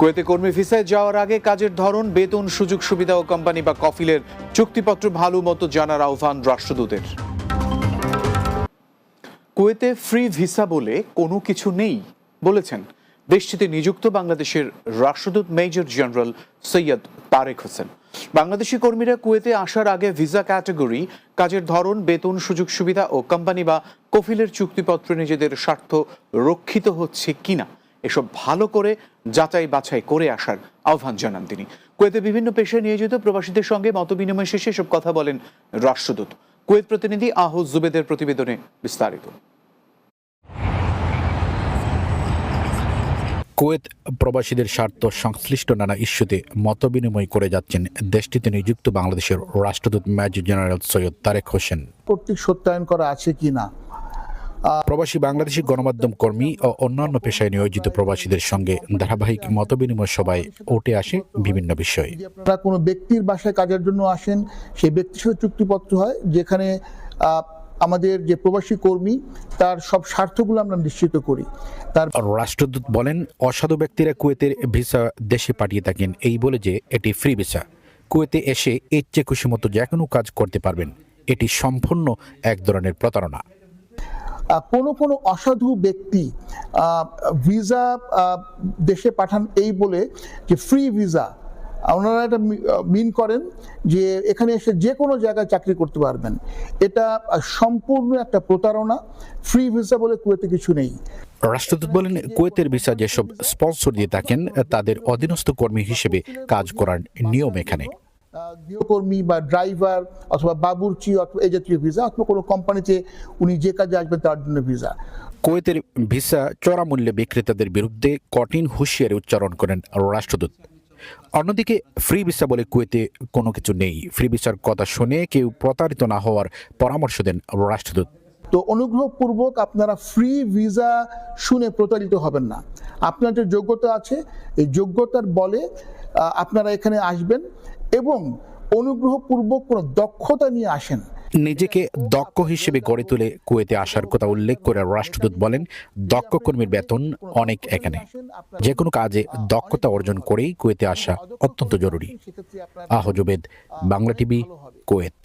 কুয়েতে কর্মী ভিসায় যাওয়ার আগে কাজের ধরন, বেতন, সুযোগ সুবিধা ও কোম্পানি বা কফিলের চুক্তিপত্র ভালো মতো জানার আহ্বান রাষ্ট্রদূতের। কুয়েতে ফ্রি ভিসা বলে কোনো কিছু নেই বলেছেন দেশটিতে নিযুক্ত বাংলাদেশের রাষ্ট্রদূত মেজর জেনারেল সৈয়দ তারেক হোসেন। বাংলাদেশি কর্মীরা কুয়েতে আসার আগে ভিসা ক্যাটাগরি, কাজের ধরন, বেতন, সুযোগ সুবিধা ও কোম্পানি বা কফিলের চুক্তিপত্রে নিজেদের স্বার্থ রক্ষিত হচ্ছে কিনা। এসব ভালো করে যাচাই বাছাই করে আসার আহ্বান জানান তিনি। কুয়েতে বিভিন্ন পেশায় নিয়োজিত প্রবাসীদের সঙ্গে মতবিনিময় শেষে এসব কথা বলেন রাষ্ট্রদূত। কুয়েত প্রতিনিধি আহজ জুবেদের প্রতিবেদনে বিস্তারিত। কুয়েত প্রবাসীদের স্বার্থ সংশ্লিষ্ট নানা ইস্যুতে মতবিনিময় করে যাচ্ছেন দেশটিতে নিযুক্ত বাংলাদেশের রাষ্ট্রদূত মেজর জেনারেল সৈয়দ তারেক হোসেন। কর্তৃক সত্যায়ন করা আছে কি না প্রবাসী বাংলাদেশি গণমাধ্যম কর্মী ও অন্যান্য পেশায় নিয়োজিত প্রবাসীদের সঙ্গে ধারাবাহিক মতবিনিময় সভায় উঠে আসে বিভিন্ন বিষয়। আপনারা কোনো ব্যক্তির বাসায় কাজের জন্য আসেন সেই ব্যক্তির সাথে চুক্তিপত্র হয় যেখানে আমাদের যে প্রবাসী কর্মী তার সব স্বার্থগুলো আমরা নিশ্চিত করি। তার রাষ্ট্রদূত বলেন অসাধু ব্যক্তিরা কুয়েতের ভিসা দেশে পাঠিয়ে থাকেন। এই বলে যে এটি ফ্রি ভিসা। কুয়েতে এসে এর চেয়ে খুশি মতো যে কোনো কাজ করতে পারবেন। এটি সম্পূর্ণ এক ধরনের প্রতারণা। কোনো কোনো অসাধু ব্যক্তি ভিসা দেশে পাঠান এই বলে যে ফ্রি ভিসা ওনারা এটা মিন করেন যে এখানে এসে যে কোনো জায়গায় চাকরি করতে পারবেন। এটা সম্পূর্ণ একটা প্রতারণা ফ্রি ভিসা বলে কুয়েতে কিছু নেই। রাষ্ট্রদূত বলেন, কুয়েতের ভিসা যেসব স্পন্সর দিয়ে থাকেন, তাদের অধীনস্থ কর্মী হিসেবে কাজ করার নিয়ম এখানে। গৃহকর্মী বা ড্রাইভার অথবা বাবুরচি অথবা এই জাতীয় ভিসা অথবা কোনো কোম্পানিতে উনি যে কাজে আসবেন তার জন্য ভিসা কুয়েতের ভিসা চড়া মূল্যে বিক্রেতাদের বিরুদ্ধে কঠিন হুঁশিয়ারি উচ্চারণ করেন রাষ্ট্রদূত। অন্যদিকে ফ্রি ভিসা বলে কুয়েতে কোনো কিছু নেই। ফ্রি ভিসার কথা শুনে কেউ প্রতারিত না হওয়ার পরামর্শ দেন রাষ্ট্রদূত। তো অনুগ্রহপূর্বক আপনারা ফ্রি ভিসা শুনে প্রতারিত হবেন না। আপনার যে যোগ্যতা আছে এই যোগ্যতার বলে আপনারা এখানে আসবেন এবং অনুগ্রহপূর্বক কোনো দক্ষতা নিয়ে আসেন। নিজেকে দক্ষ হিসেবে গড়ে তুলে কুয়েতে আসার কথা উল্লেখ করে রাষ্ট্রদূত বলেন দক্ষ কর্মীর বেতন অনেক এখানে। যে কোনো কাজে দক্ষতা অর্জন করেই কুয়েতে আসা অত্যন্ত জরুরি। আপনার বাংলা টিভি কুয়েত।